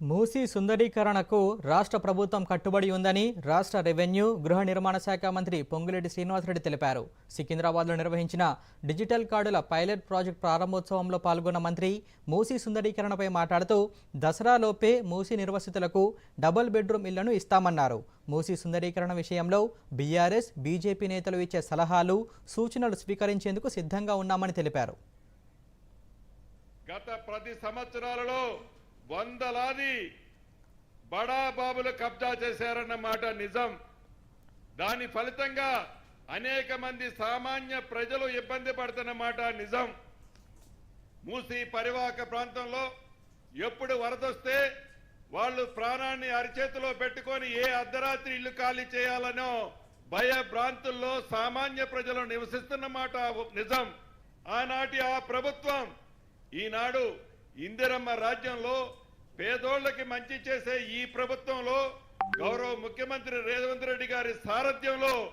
మూసీ సుందరీకరణకు రాష్ట్ర ప్రభుత్వం కట్టుబడి ఉందని రాష్ట్ర రెవెన్యూ గృహ నిర్మాణ శాఖ మంత్రి పొంగులేటి శ్రీనివాసరెడ్డి తెలిపారు. సికింద్రాబాద్లో నిర్వహించిన డిజిటల్ కార్డుల పైలట్ ప్రాజెక్ట్ ప్రారంభోత్సవంలో పాల్గొన్న మంత్రి మూసీ సుందరీకరణపై మాట్లాడుతూ దసరాలోపే మూసీ నిర్వసితులకు డబుల్ బెడ్రూమ్ ఇళ్ళను ఇస్తామన్నారు. మూసీ సుందరీకరణ విషయంలో బీఆర్ఎస్ బీజేపీ నేతలు ఇచ్చే సలహాలు సూచనలు స్వీకరించేందుకు సిద్ధంగా ఉన్నామని తెలిపారు. గత ప్రతి సంవత్సరాలలో వందలాది బడా బాబులు కబ్జా చేశారన్న మాట నిజం. దాని ఫలితంగా అనేక మంది సామాన్య ప్రజలు ఇబ్బంది పడుతున్న మాట నిజం. మూసీ పరివాహక ప్రాంతంలో ఎప్పుడు వరదొస్తే వాళ్ళు ప్రాణాన్ని అరిచేతిలో పెట్టుకొని ఏ అర్ధరాత్రి ఇల్లు ఖాళీ చేయాలనో భయభ్రాంతుల్లో సామాన్య ప్రజలు నివసిస్తున్న మాట నిజం. ఆనాటి ఆ ప్రభుత్వం ఈనాడు ఇందిరమ్మ రాజ్యంలో పేదోళ్ళకి మంచి చేసే ఈ ప్రభుత్వంలో గౌరవ ముఖ్యమంత్రి రేవంత్ రెడ్డి గారి సారథ్యంలో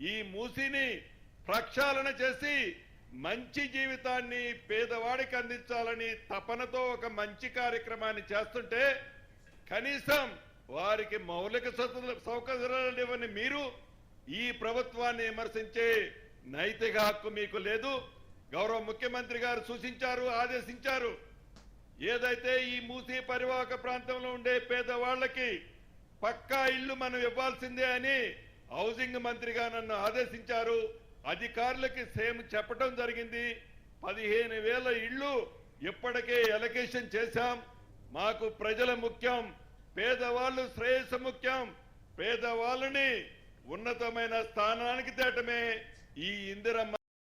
ఈ మూసిని ప్రక్షాళన చేసి మంచి జీవితాన్ని పేదవాడికి అందించాలని తపనతో ఒక మంచి కార్యక్రమాన్ని చేస్తుంటే కనీసం వారికి మౌలిక సౌకర్యాలు- సౌకర్యాలు ఇవ్వని మీరు ఈ ప్రభుత్వాన్ని విమర్శించే నైతిక హక్కు మీకు లేదు. గౌరవ ముఖ్యమంత్రి గారు సూచించారు ఆదేశించారు. ఏదైతే ఈ మూసీ పరివాహక ప్రాంతంలో ఉండే పేదవాళ్ళకి పక్కా ఇల్లు మనం ఇవ్వాల్సిందే అని హౌసింగ్ మంత్రిగా నన్ను ఆదేశించారు. అధికారులకి సేమ్ చెప్పడం జరిగింది. పదిహేను వేల ఇళ్ళు ఇప్పటికే ఎలకేషన్ చేశాం. మాకు ప్రజల ముఖ్యం పేదవాళ్ళు శ్రేయస్సు ముఖ్యం. పేదవాళ్ళని ఉన్నతమైన స్థానానికి తేటమే. ఈ ఇందిరమ్మ